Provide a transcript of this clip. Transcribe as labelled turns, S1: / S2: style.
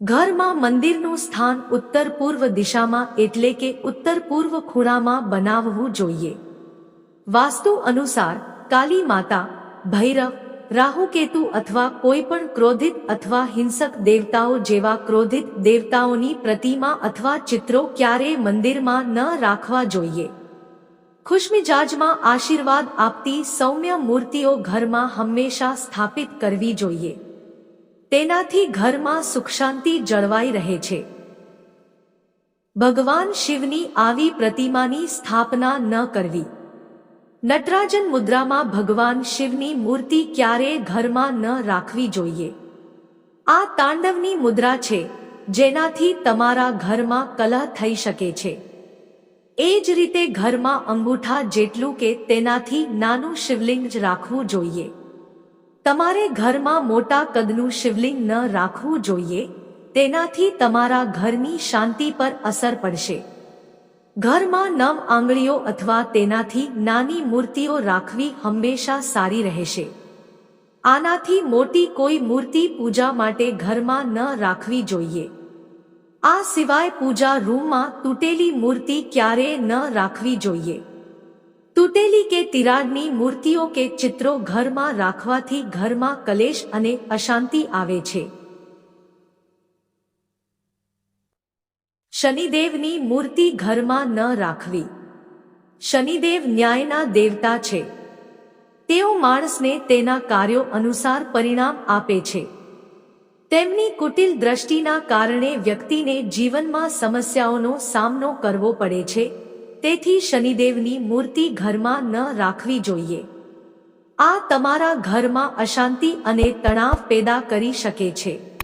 S1: ઘરમાં મંદિરનું સ્થાન ઉત્તર પૂર્વ દિશામાં એટલે કે ઉત્તર પૂર્વ ખૂણામાં બનાવવું જોઈએ. વાસ્તુ અનુસાર, કાલી માતા, ભૈરવ રાહુકેતુ અથવા કોઈ પણ ક્રોધિત અથવા હિંસક દેવતાઓ જેવા ક્રોધિત દેવતાઓની પ્રતિમા અથવા ચિત્રો ક્યારેય મંદિરમાં ન રાખવા જોઈએ. ખુશમિજાજમાં આશીર્વાદ આપતી સૌમ્ય મૂર્તિઓ ઘરમાં હંમેશા સ્થાપિત કરવી જોઈએ. તેનાથી ઘરમાં સુખ શાંતિ જળવાઈ રહે છે. ભગવાન શિવની આવી પ્રતિમાની સ્થાપના ન કરવી. નટરાજન મુદ્રામાં ભગવાન શિવની મૂર્તિ ક્યારેય ઘરમાં ન રાખવી જોઈએ. આ તાંડવની મુદ્રા છે, જેનાથી તમારા ઘરમાં કલહ થઈ શકે છે. એ જ રીતે ઘરમાં અંગૂઠા જેટલું કે તેનાથી નાનું શિવલિંગ જ રાખવું જોઈએ. તમારે ઘરમાં મોટા કદનું શિવલિંગ ન રાખવું જોઈએ, તેનાથી તમારા ઘરની શાંતિ પર અસર પડશે. ઘરમાં નવ આંગળીઓ અથવા તેનાથી નાની મૂર્તિઓ રાખવી હંમેશા સારી રહેશે. આનાથી મોટી કોઈ મૂર્તિ પૂજા માટે ઘરમાં ન રાખવી જોઈએ. આ સિવાય પૂજા રૂમમાં તૂટેલી મૂર્તિ ક્યારેય ન રાખવી જોઈએ. તૂટેલી કે તિરાડની મૂર્તિઓ કે ચિત્રો ઘરમાં રાખવાથી ઘરમાં કલેશ અને અશાંતિ આવે છે. શનિદેવની મૂર્તિ ઘરમાં ન રાખવી. શનિદેવ ન્યાયના દેવતા છે. તેઓ માણસને તેના કાર્યો અનુસાર પરિણામ આપે છે. તેમની કુટિલ દ્રષ્ટિના કારણે વ્યક્તિને જીવનમાં સમસ્યાઓનો સામનો કરવો પડે છે. તેથી શનિદેવની મૂર્તિ ઘરમાં ન રાખવી જોઈએ. આ તમારા ઘરમાં અશાંતિ અને તણાવ પેદા કરી શકે છે.